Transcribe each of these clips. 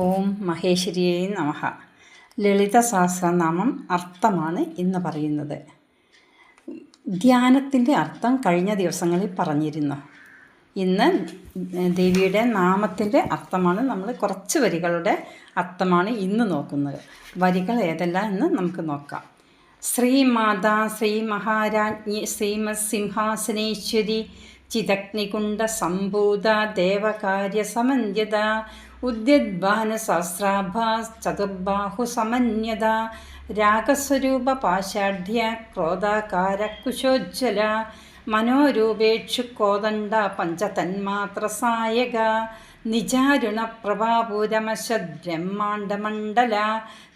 ഓം മഹേശ്വരിയേ നമഹ ലളിത സഹസ്രനാമം അർത്ഥമാണ് ഇന്ന് പറയുന്നത്. ധ്യാനത്തിന്റെ അർത്ഥം കഴിഞ്ഞ ദിവസങ്ങളിൽ പറഞ്ഞിരുന്നു. ഇന്ന് ദേവിയുടെ നാമത്തിന്റെ അർത്ഥമാണ് നമ്മൾ കുറച്ച് വരികളുടെ അർത്ഥമാണ് ഇന്ന് നോക്കുന്നത്. വരികൾ ഏതെല്ലാം എന്ന് നമുക്ക് നോക്കാം. ശ്രീമാതാ ശ്രീ മഹാരാജ്ഞി ശ്രീമസിംഹാസനേശ്വരി ചിതഗ്നികുണ്ട സംഭൂത ദേവകാര്യ സമന്യത ഉദ്യദ്ഭാന സഹസ്രാഭാ ചതുർബാഹു സമന്യത രാഗസ്വരൂപ പാശാഢ്യ ക്രോധാകാര കുശോജ്വല മനോരൂപേക്ഷു കോദണ്ഡ പഞ്ചതന്മാത്ര സായക നിജാരുണ പ്രഭാപൂരമശദ് ബ്രഹ്മാണ്ഡമണ്ഡല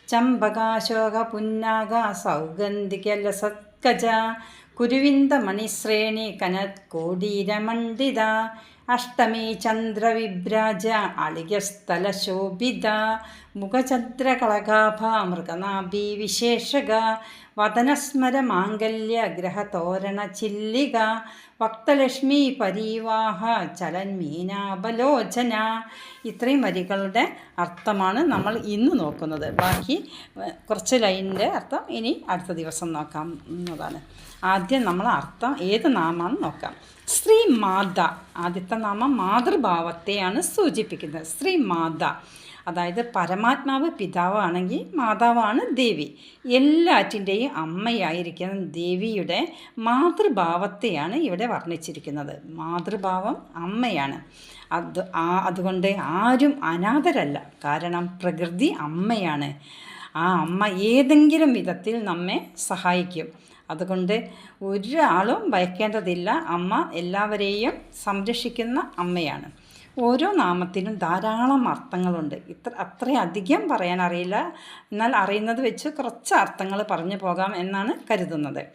ചമ്പകാശോക പുന്നാക സൗഗന്ധിക ലസത്കജ കുരുവിന്ദ മണിശ്രേണി കനത്കോടീരമണ്ഡിത അഷ്ടമി ചന്ദ്രവിഭ്രാജ അളികസ്ഥലശോഭിത മുഖചന്ദ്രകളകാഭ മൃഗനാഭി വിശേഷക വദനസ്മര മാംഗല്യ ഗ്രഹതോരണ ചില്ലിക വക്തലക്ഷ്മി പരീവാഹ ചലന്മീനാബലോചന ഇത്രയും വരികളുടെ അർത്ഥമാണ് നമ്മൾ ഇന്ന് നോക്കുന്നത്. ബാക്കി കുറച്ച് ലൈനിന്റെ അർത്ഥം ഇനി അടുത്ത ദിവസം നോക്കാം എന്നതാണ്. ആദ്യം നമ്മൾ അർത്ഥം ഏത് നാമാണ് നോക്കാം. ശ്രീ മാത ആദ്യത്തെ നാമം മാതൃഭാവത്തെയാണ് സൂചിപ്പിക്കുന്നത്. ശ്രീ മാത അതായത് പരമാത്മാവ് പിതാവാണെങ്കിൽ മാതാവാണ് ദേവി. എല്ലാറ്റിന്റെയും അമ്മയായിരിക്കുന്ന ദേവിയുടെ മാതൃഭാവത്തെയാണ് ഇവിടെ വർണിച്ചിരിക്കുന്നത്. മാതൃഭാവം അമ്മയാണ്. അത് അതുകൊണ്ട് ആരും അനാഥരല്ല. കാരണം പ്രകൃതി അമ്മയാണ്. ആ അമ്മ ഏതെങ്കിലും വിധത്തിൽ നമ്മെ സഹായിക്കും. അതുകൊണ്ട് ഒരാളും ഭയക്കേണ്ടതില്ല. അമ്മ എല്ലാവരെയും സംരക്ഷിക്കുന്ന അമ്മയാണ്. ഓരോ നാമത്തിനും ധാരാളം അർത്ഥങ്ങളുണ്ട്. ഇത്ര അത്രയധികം പറയാൻ അറിയില്ല. എന്നാൽ അറിയുന്നത് വെച്ച് കുറച്ച് അർത്ഥങ്ങൾ പറഞ്ഞു പോകാം എന്നാണ് കരുതുന്നത്.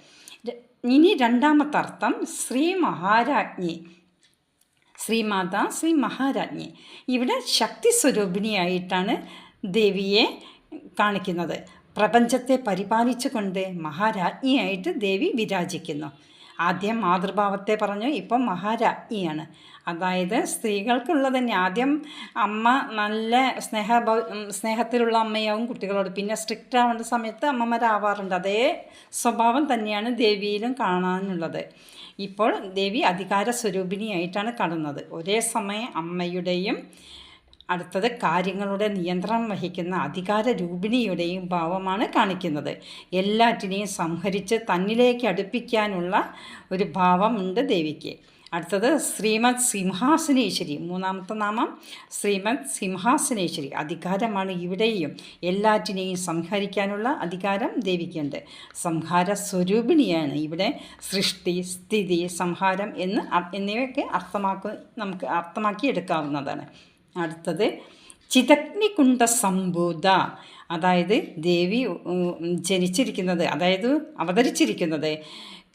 ഇനി രണ്ടാമത്തെ അർത്ഥം ശ്രീ മഹാരാജ്ഞി. ശ്രീമാത ശ്രീ മഹാരാജ്ഞി. ഇവിടെ ശക്തി സ്വരൂപിണിയായിട്ടാണ് ദേവിയെ കാണിക്കുന്നത്. പ്രപഞ്ചത്തെ പരിപാലിച്ചുകൊണ്ട് മഹാരാജ്ഞിയായിട്ട് ദേവി വിരാജിക്കുന്നു. ആദ്യം മാതൃഭാവത്തെ പറഞ്ഞു ഇപ്പം മഹാരാജ്ഞിയാണ്. അതായത് സ്ത്രീകൾക്കുള്ളത് തന്നെ. ആദ്യം അമ്മ നല്ല സ്നേഹ സ്നേഹത്തിലുള്ള അമ്മയാവും കുട്ടികളോട്. പിന്നെ സ്ട്രിക്റ്റ് ആവേണ്ട സമയത്ത് അമ്മമാരാവാറുണ്ട്. അതേ സ്വഭാവം തന്നെയാണ് ദേവിയിലും കാണാനുള്ളത്. ഇപ്പോൾ ദേവി അധികാര സ്വരൂപിണിയായിട്ടാണ് കാണുന്നത്. ഒരേ സമയം അമ്മയുടെയും അടുത്തത് കാര്യങ്ങളുടെ നിയന്ത്രണം വഹിക്കുന്ന അധികാര രൂപിണിയുടെയും ഭാവമാണ് കാണിക്കുന്നത്. എല്ലാറ്റിനെയും സംഹരിച്ച് തന്നിലേക്ക് അടുപ്പിക്കാനുള്ള ഒരു ഭാവമുണ്ട് ദേവിക്ക്. അടുത്തത് ശ്രീമത് സിംഹാസനേശ്വരി മൂന്നാമത്തെ നാമം ശ്രീമത് സിംഹാസനേശ്വരി. അധികാരമാണ് ഇവിടെയും. എല്ലാറ്റിനെയും സംഹരിക്കാനുള്ള അധികാരം ദേവിക്കുണ്ട്. സംഹാര സ്വരൂപിണിയാണ് ഇവിടെ സൃഷ്ടി സ്ഥിതി സംഹാരം എന്ന് എന്നിവയൊക്കെ അർത്ഥമാക്ക നമുക്ക് അർത്ഥമാക്കി എടുക്കാവുന്നതാണ്. അടുത്തത് ചിതഗ്നികുണ്ട സംഭൂത അതായത് ദേവി ജനിച്ചിരിക്കുന്നത് അതായത് അവതരിച്ചിരിക്കുന്നത്.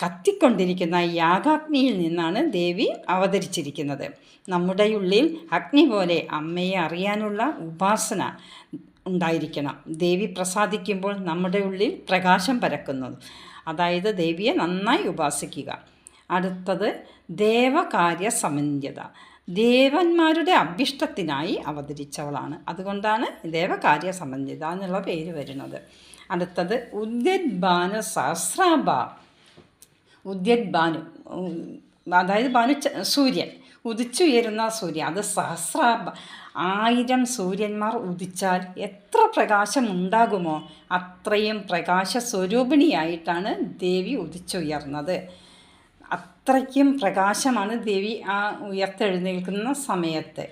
കത്തിക്കൊണ്ടിരിക്കുന്ന യാഗാഗ്നിയിൽ നിന്നാണ് ദേവി അവതരിച്ചിരിക്കുന്നത്. നമ്മുടെ ഉള്ളിൽ അഗ്നി പോലെ അമ്മയെ അറിയാനുള്ള ഉപാസന ഉണ്ടായിരിക്കണം. ദേവി പ്രസാദിക്കുമ്പോൾ നമ്മുടെ ഉള്ളിൽ പ്രകാശം പരക്കുന്നത് അതായത് ദേവിയെ നന്നായി ഉപാസിക്കുക. അടുത്തത് ദേവകാര്യ സമന്യത ദേവന്മാരുടെ അഭിഷ്ടത്തിനായി അവതരിച്ചവളാണ്. അതുകൊണ്ടാണ് ദേവകാര്യ സമന്യത എന്നുള്ള പേര് വരുന്നത്. അടുത്തത് ഉദ്യദ്ബാന സഹസ്രാഭ ഉദ്യദ്ഭാനു അതായത് ഭാനു സൂര്യൻ ഉദിച്ചുയരുന്ന സൂര്യൻ അത് സഹസ്ര ആയിരം സൂര്യന്മാർ ഉദിച്ചാൽ എത്ര പ്രകാശം ഉണ്ടാകുമോ അത്രയും പ്രകാശ സ്വരൂപിണിയായിട്ടാണ് ദേവി ഉദിച്ചുയർന്നത്. അത്രയ്ക്കും പ്രകാശമാണ് ദേവി ആ ഉയർത്തെഴുന്നേൽക്കുന്ന സമയത്ത്.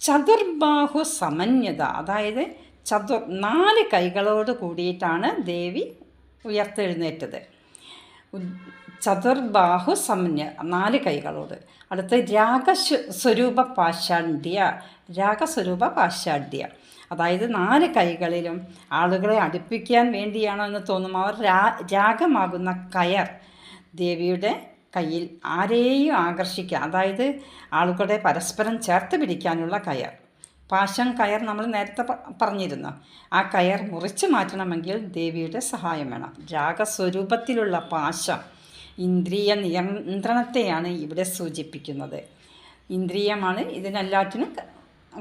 ചതുർബാഹു സമന്യത അതായത് ചതുർ നാല് കൈകളോട് കൂടിയിട്ടാണ് ദേവി ഉയർത്തെഴുന്നേറ്റത്. ചതുർബാഹു സമന്യ നാല് കൈകളോട്. അടുത്ത് രാഗസ്വരൂപ പാശാഢ്യ രാഗസ്വരൂപ പാശാഢ്യ. അതായത് നാല് കൈകളിലും ആളുകളെ അടുപ്പിക്കാൻ വേണ്ടിയാണോ എന്ന് തോന്നും. അവർ രാ രാഗമാകുന്ന കയർ ദേവിയുടെ കയ്യിൽ ആരെയും ആകർഷിക്കുക അതായത് ആളുകളെ പരസ്പരം ചേർത്ത് പിടിക്കാനുള്ള കയർ. പാശം കയർ നമ്മൾ നേരത്തെ പറഞ്ഞിരുന്നു. ആ കയർ മുറിച്ച് മാറ്റണമെങ്കിൽ ദേവിയുടെ സഹായം വേണം. രാഗസ്വരൂപത്തിലുള്ള പാശം ഇന്ദ്രിയ നിയന്ത്രണത്തെയാണ് ഇവിടെ സൂചിപ്പിക്കുന്നത്. ഇന്ദ്രിയമാണ് ഇതിനെല്ലാറ്റിനും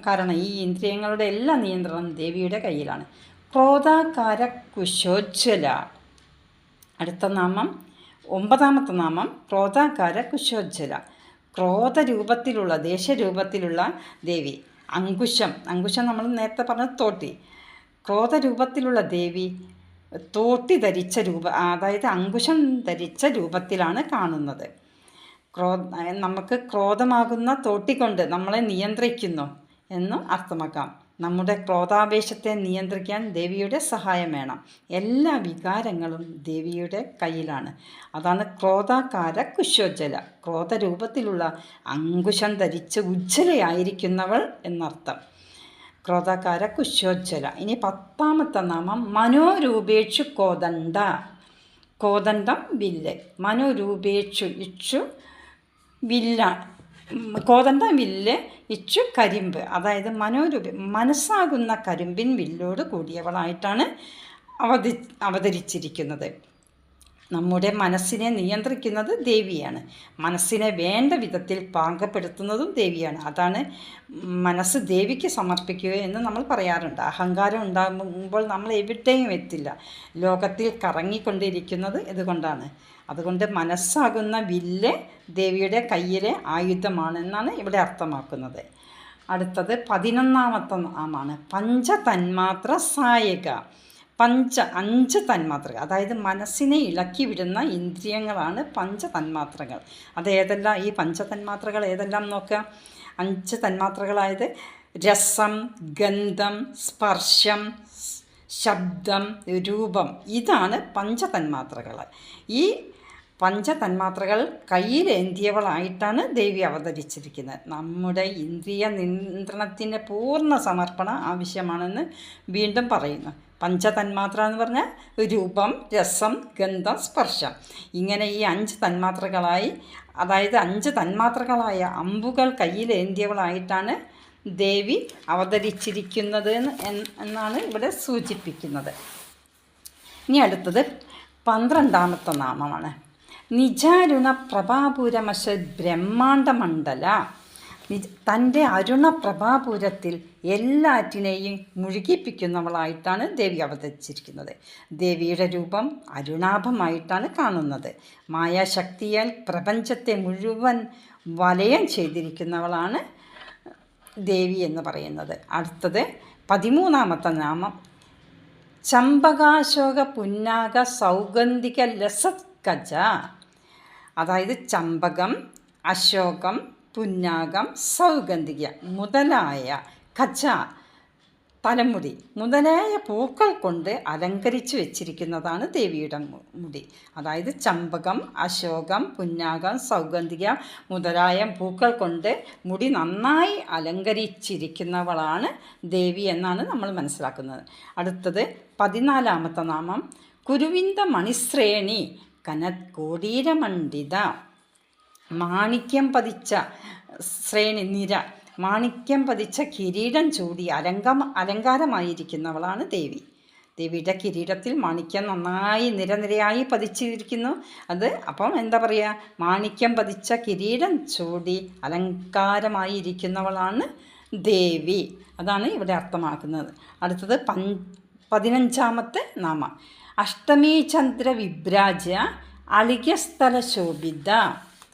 കാരണം. ഈ ഇന്ദ്രിയങ്ങളുടെ എല്ലാ നിയന്ത്രണം ദേവിയുടെ കയ്യിലാണ്. ക്രോധാകാര കുശോജ്വല. അടുത്ത നാമം ഒമ്പതാമത്തെ നാമം ക്രോധാകാര കുശോജ്വല. ക്രോധരൂപത്തിലുള്ള ദേശരൂപത്തിലുള്ള ദേവി. അങ്കുശം. അങ്കുശം നമ്മൾ നേരത്തെ പറഞ്ഞ തോട്ടി. ക്രോധരൂപത്തിലുള്ള ദേവി തോട്ടി ധരിച്ച രൂപ അതായത് അങ്കുശം ധരിച്ച രൂപത്തിലാണ് കാണുന്നത്. ക്രോ നമുക്ക് ക്രോധമാകുന്ന തോട്ടിക്കൊണ്ട് നമ്മളെ നിയന്ത്രിക്കുന്നു എന്ന് അർത്ഥമാക്കാം. നമ്മുടെ ക്രോധാവേശത്തെ നിയന്ത്രിക്കാൻ ദേവിയുടെ സഹായം വേണം. എല്ലാ വികാരങ്ങളും ദേവിയുടെ കയ്യിലാണ്. അതാണ് ക്രോധാകാര കുശോജ്ജല ക്രോധരൂപത്തിലുള്ള അങ്കുശം ധരിച്ച് ഉജ്ജ്വലയായിരിക്കുന്നവൾ എന്നർത്ഥം. ക്രോധാകാര കുശോജ്വല. ഇനി പത്താമത്തെ നാമം മനോരൂപേക്ഷു കോദണ്ഡ. കോദണ്ഡം വില്ല്. മനോരൂപേക്ഷു ഇക്ഷു വില്ല. കോതണ്ടം വില്ല് ഇച്ചു കരിമ്പ്. അതായത് മനോരൂപ മനസ്സാകുന്ന കരിമ്പിൻ വില്ലോട് കൂടിയവളായിട്ടാണ് അവതരി അവതരിച്ചിരിക്കുന്നത്. നമ്മുടെ മനസ്സിനെ നിയന്ത്രിക്കുന്നത് ദേവിയാണ്. മനസ്സിനെ വേണ്ട വിധത്തിൽ പാകപ്പെടുത്തുന്നതും ദേവിയാണ്. അതാണ് മനസ്സ് ദേവിക്ക് സമർപ്പിക്കുക എന്ന് നമ്മൾ പറയാറുണ്ട്. അഹങ്കാരം ഉണ്ടാകുമ്പോൾ നമ്മൾ എവിടെയും എത്തില്ല. ലോകത്തിൽ കറങ്ങിക്കൊണ്ടിരിക്കുന്നത് ഇതുകൊണ്ടാണ്. അതുകൊണ്ട് മനസ്സാകുന്ന വില്ല് ദേവിയുടെ കയ്യിലെ ആയുധമാണെന്നാണ് ഇവിടെ അർത്ഥമാക്കുന്നത്. അടുത്തത് പതിനൊന്നാമത്തെ നാമാണ്. പഞ്ചതന്മാത്ര സായക. പഞ്ച അഞ്ച് തന്മാത്രകൾ. അതായത് മനസ്സിനെ ഇളക്കി വിടുന്ന ഇന്ദ്രിയങ്ങളാണ് പഞ്ച തന്മാത്രകൾ. അത് ഏതെല്ലാം? ഈ പഞ്ച തന്മാത്രകൾ ഏതെല്ലാം നോക്കുക അഞ്ച് തന്മാത്രകളായത് രസം ഗന്ധം സ്പർശം ശബ്ദം രൂപം. ഇതാണ് പഞ്ചതന്മാത്രകൾ ഈ പഞ്ചതന്മാത്രകൾ കയ്യിലേന്തിയവളായിട്ടാണ് ദേവി അവതരിച്ചിരിക്കുന്നത്. നമ്മുടെ ഇന്ദ്രിയ നിയന്ത്രണത്തിന്റെ പൂർണ സമർപ്പണം ആവശ്യമാണെന്ന് വീണ്ടും പറയുന്നു. പഞ്ചതന്മാത്ര എന്ന് പറഞ്ഞാൽ രൂപം രസം ഗന്ധം സ്പർശം. ഇങ്ങനെ ഈ അഞ്ച് തന്മാത്രകളായി അതായത് അഞ്ച് തന്മാത്രകളായ അമ്പുകൾ കയ്യിലേന്തിയവളായിട്ടാണ് ദേവി അവതരിച്ചിരിക്കുന്നത് എന്നാണ് ഇവിടെ സൂചിപ്പിക്കുന്നത്. ഇനി അടുത്തത് പന്ത്രണ്ടാമത്തെ നാമമാണ്. നിജാരുണ പ്രഭാപുരമശത് ബ്രഹ്മാണ്ഡമണ്ഡല. നിജ തന്റെ അരുണ പ്രഭാപുരത്തിൽ എല്ലാറ്റിനെയും മുഴുകിപ്പിക്കുന്നവളായിട്ടാണ് ദേവി അവതരിച്ചിരിക്കുന്നത്. ദേവിയുടെ രൂപം അരുണാഭമായിട്ടാണ് കാണുന്നത്. മായാശക്തിയാൽ പ്രപഞ്ചത്തെ മുഴുവൻ വലയം ചെയ്തിരിക്കുന്നവളാണ് ദേവി എന്ന് പറയുന്നത്. അടുത്തത് പതിമൂന്നാമത്തെ നാമം. ചമ്പകാശോക പുന്നാക സൗഗന്ധിക ലസത്കജ. അതായത് ചമ്പകം അശോകം പുന്നാകം സൗഗന്ധിക മുതലായ കച്ച തലമുടി മുതലായ പൂക്കൾ കൊണ്ട് അലങ്കരിച്ചു വെച്ചിരിക്കുന്നതാണ് ദേവിയുടെ മുടി. അതായത് ചമ്പകം അശോകം പുന്നാകം സൗഗന്ധിക മുതലായ പൂക്കൾ കൊണ്ട് മുടി നന്നായി അലങ്കരിച്ചിരിക്കുന്നവളാണ് ദേവി എന്നാണ് നമ്മൾ മനസ്സിലാക്കുന്നത്. അടുത്തത് പതിനാലാമത്തെ നാമം. കുരുവിന്ദ മണിശ്രേണി കനത്കോടീരമണ്ഡിത. മാണിക്യം പതിച്ച ശ്രേണി നിര. മാണിക്യം പതിച്ച കിരീടം ചൂടി അലങ്കം അലങ്കാരമായിരിക്കുന്നവളാണ് ദേവി. ദേവിയുടെ കിരീടത്തിൽ മാണിക്യം നന്നായി നിരനിരയായി പതിച്ചിരിക്കുന്നു. അത് അപ്പം എന്താ പറയുക മാണിക്യം പതിച്ച കിരീടം ചൂടി അലങ്കാരമായിരിക്കുന്നവളാണ് ദേവി. അതാണ് ഇവിടെ അർത്ഥമാക്കുന്നത്. അടുത്തത് പൻ പതിനഞ്ചാമത്തെ നാമ. അഷ്ടമി ചന്ദ്ര വിഭ്രാജ അളികസ്ഥല ശോഭിത.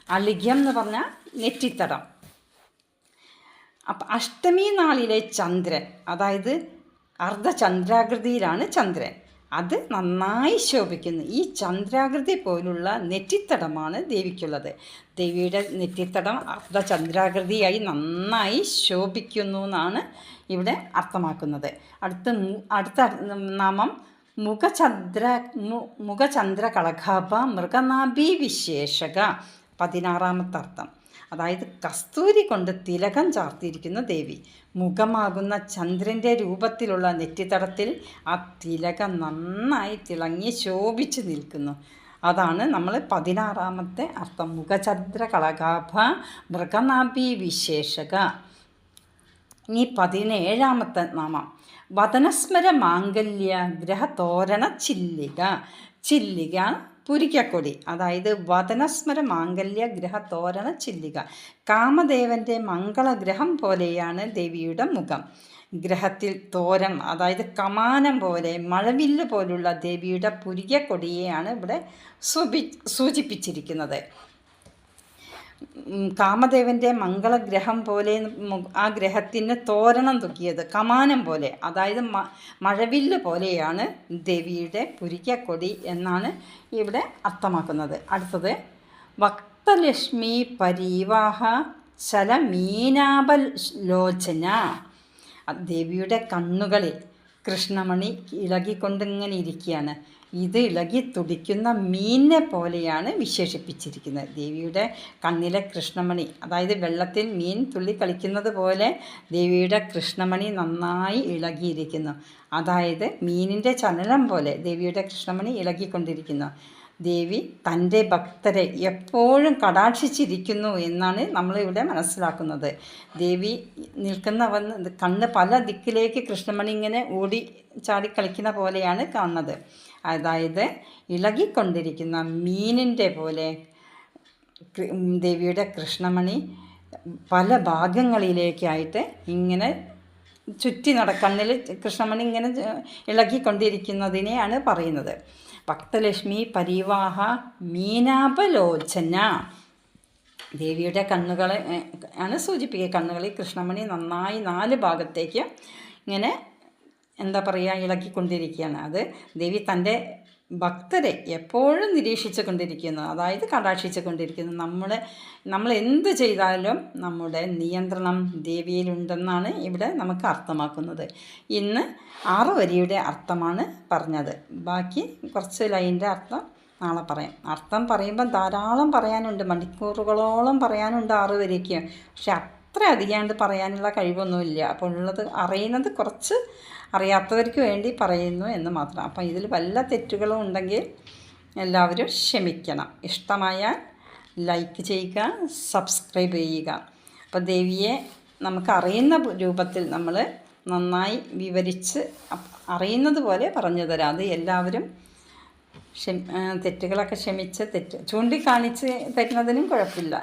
അളികം എന്ന് പറഞ്ഞാൽ നെറ്റിത്തടം. അപ്പം അഷ്ടമി നാളിലെ ചന്ദ്രൻ അതായത് അർദ്ധചന്ദ്രാകൃതിയിലാണ് ചന്ദ്രൻ. അത് നന്നായി ശോഭിക്കുന്നു. ഈ ചന്ദ്രാകൃതി പോലുള്ള നെറ്റിത്തടമാണ് ദേവിക്കുള്ളത്. ദേവിയുടെ നെറ്റിത്തടം അർദ്ധചന്ദ്രാകൃതിയായി നന്നായി ശോഭിക്കുന്നു എന്നാണ് ഇവിടെ അർത്ഥമാക്കുന്നത്. അടുത്ത അടുത്ത നാമം മുഖചന്ദ്ര മുഖചന്ദ്ര കളഘാപ മൃഗനാഭി വിശേഷക പതിനാറാമത്തെ അർത്ഥം അതായത് കസ്തൂരി കൊണ്ട് തിലകം ചാർത്തിയിരിക്കുന്ന ദേവി. മുഖമാകുന്ന ചന്ദ്രന്റെ രൂപത്തിലുള്ള നെറ്റിത്തടത്തിൽ ആ തിലകം നന്നായി തിളങ്ങി ശോഭിച്ചു നിൽക്കുന്നു. അതാണ് നമ്മൾ പതിനാറാമത്തെ അർത്ഥം. മുഖചന്ദ്ര കളകാഭ മൃഗനാഭി വിശേഷക ഇനി പതിനേഴാമത്തെ നാമം. വതനസ്മര മാംഗല്യ ഗ്രഹതോരണ ചില്ലിക ചില്ലിക പുരിക്കക്കൊടി. അതായത് വതനസ്മര മാംഗല്യ ഗ്രഹ തോരണ ചില്ലിക കാമദേവന്റെ മംഗളഗ്രഹം പോലെയാണ് ദേവിയുടെ മുഖം. ഗ്രഹത്തിൽ തോരം അതായത് കമാനം പോലെ മഴവില്ല് പോലുള്ള ദേവിയുടെ പുരികക്കൊടിയെയാണ് ഇവിടെ സൂചിപ്പിച്ചിരിക്കുന്നത്. കാമദേവന്റെ മംഗളഗ്രഹം പോലെ ആ ഗ്രഹത്തിന് തോരണം തുക്കിയത് കമാനം പോലെ അതായത് മ മഴവില്ല് പോലെയാണ് ദേവിയുടെ പുരിക്കക്കൊടി എന്നാണ് ഇവിടെ അർത്ഥമാക്കുന്നത്. അടുത്തത് വക്തലക്ഷ്മി പരീവാഹ ശലമീനാപലോചന ലോചന ദേവിയുടെ കണ്ണുകളിൽ കൃഷ്ണമണി ഇളകിക്കൊണ്ടിങ്ങനെ ഇരിക്കുകയാണ്. ഇത് ഇളകി തുടിക്കുന്ന മീനിനെ പോലെയാണ് വിശേഷിപ്പിച്ചിരിക്കുന്നത്. ദേവിയുടെ കണ്ണിലെ കൃഷ്ണമണി അതായത് വെള്ളത്തിൽ മീൻ തുള്ളി കളിക്കുന്നത് പോലെ ദേവിയുടെ കൃഷ്ണമണി നന്നായി ഇളകിയിരിക്കുന്നു. അതായത് മീനിന്റെ ചലനം പോലെ ദേവിയുടെ കൃഷ്ണമണി ഇളകിക്കൊണ്ടിരിക്കുന്നു. ദേവി തന്റെ ഭക്തരെ എപ്പോഴും കടാക്ഷിച്ചിരിക്കുന്നു എന്നാണ് നമ്മളിവിടെ മനസ്സിലാക്കുന്നത്. ദേവി നിൽക്കുന്ന വന്ന് കണ്ണ് പല ദിക്കിലേക്ക് കൃഷ്ണമണി ഇങ്ങനെ ഓടി ചാടി കളിക്കുന്ന പോലെയാണ് കാണുന്നത്. അതായത് ഇളകിക്കൊണ്ടിരിക്കുന്ന മീനിന്റെ പോലെ ദേവിയുടെ കൃഷ്ണമണി പല ഭാഗങ്ങളിലേക്കായിട്ട് ഇങ്ങനെ ചുറ്റി നട കണ്ണിൽ കൃഷ്ണമണി ഇങ്ങനെ ഇളകിക്കൊണ്ടിരിക്കുന്നതിനെയാണ് പറയുന്നത്. ഭക്തലക്ഷ്മി പരിവാഹ മീനാപലോചന. ദേവിയുടെ കണ്ണുകളെ ആണ് സൂചിപ്പിക്കുക. കണ്ണുകളിൽ കൃഷ്ണമണി നന്നായി നാല് ഭാഗത്തേക്ക് ഇങ്ങനെ എന്താ പറയുക ഇളക്കിക്കൊണ്ടിരിക്കുകയാണ് അത് ദേവി തന്റെ ഭക്തരെ എപ്പോഴും നിരീക്ഷിച്ചു കൊണ്ടിരിക്കുന്നു അതായത് കടാക്ഷിച്ചു കൊണ്ടിരിക്കുന്നു നമ്മൾ നമ്മൾ എന്ത് ചെയ്താലും നമ്മുടെ നിയന്ത്രണം ദേവിയിലുണ്ടെന്നാണ് ഇവിടെ നമുക്ക് അർത്ഥമാക്കുന്നത്. ഇന്ന് ആറ് വരിയുടെ അർത്ഥമാണ് പറഞ്ഞത്. ബാക്കി കുറച്ച് ലൈന്റെ അർത്ഥം നാളെ പറയാം. അർത്ഥം പറയുമ്പോൾ ധാരാളം പറയാനുണ്ട്. മണിക്കൂറുകളോളം പറയാനുണ്ട് ആറ് വരിക്ക്. പക്ഷെ അത്ര പറയാനുള്ള കഴിവൊന്നുമില്ല. അപ്പോൾ ഉള്ളത് അറിയുന്നത് കുറച്ച് അറിയാത്തവർക്ക് വേണ്ടി പറയുന്നു എന്ന് മാത്രം. അപ്പം ഇതിൽ വല്ല തെറ്റുകളും ഉണ്ടെങ്കിൽ എല്ലാവരും ക്ഷമിക്കണം. ഇഷ്ടമായാൽ ലൈക്ക് ചെയ്യുക സബ്സ്ക്രൈബ് ചെയ്യുക. അപ്പോൾ ദേവിയെ നമുക്കറിയുന്ന രൂപത്തിൽ നമ്മൾ നന്നായി വിവരിച്ച് അറിയുന്നത് പോലെ പറഞ്ഞു തരാം. അത് എല്ലാവരും തെറ്റുകളൊക്കെ ക്ഷമിച്ച് തെറ്റ് ചൂണ്ടിക്കാണിച്ച് തരുന്നതിനും കുഴപ്പമില്ല.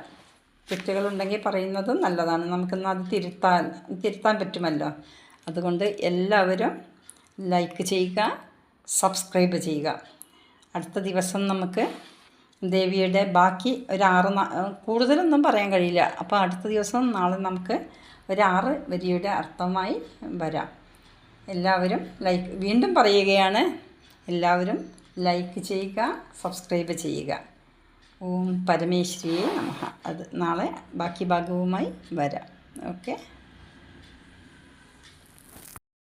തെറ്റുകളുണ്ടെങ്കിൽ പറയുന്നത് നല്ലതാണ്. നമുക്കിന്ന് അത് തിരുത്താൻ തിരുത്താൻ പറ്റുമല്ലോ? അതുകൊണ്ട് എല്ലാവരും ലൈക്ക് ചെയ്യുക സബ്സ്ക്രൈബ് ചെയ്യുക. അടുത്ത ദിവസം നമുക്ക് ദേവിയുടെ ബാക്കി ഒരു ആറ് കൂടുതലൊന്നും പറയാൻ കഴിയില്ല. അപ്പോൾ അടുത്ത ദിവസം നാളെ നമുക്ക് ഒരു ആറ് വരിയുടെ അർത്ഥമായി വരാം. എല്ലാവരും ലൈക്ക് വീണ്ടും പറയുകയാണ് എല്ലാവരും ലൈക്ക് ചെയ്യുക സബ്സ്ക്രൈബ് ചെയ്യുക. ഓം പരമേശ്വരിയെ നമ. അത് നാളെ ബാക്കി ഭാഗവുമായി വരാം. ഓക്കെ.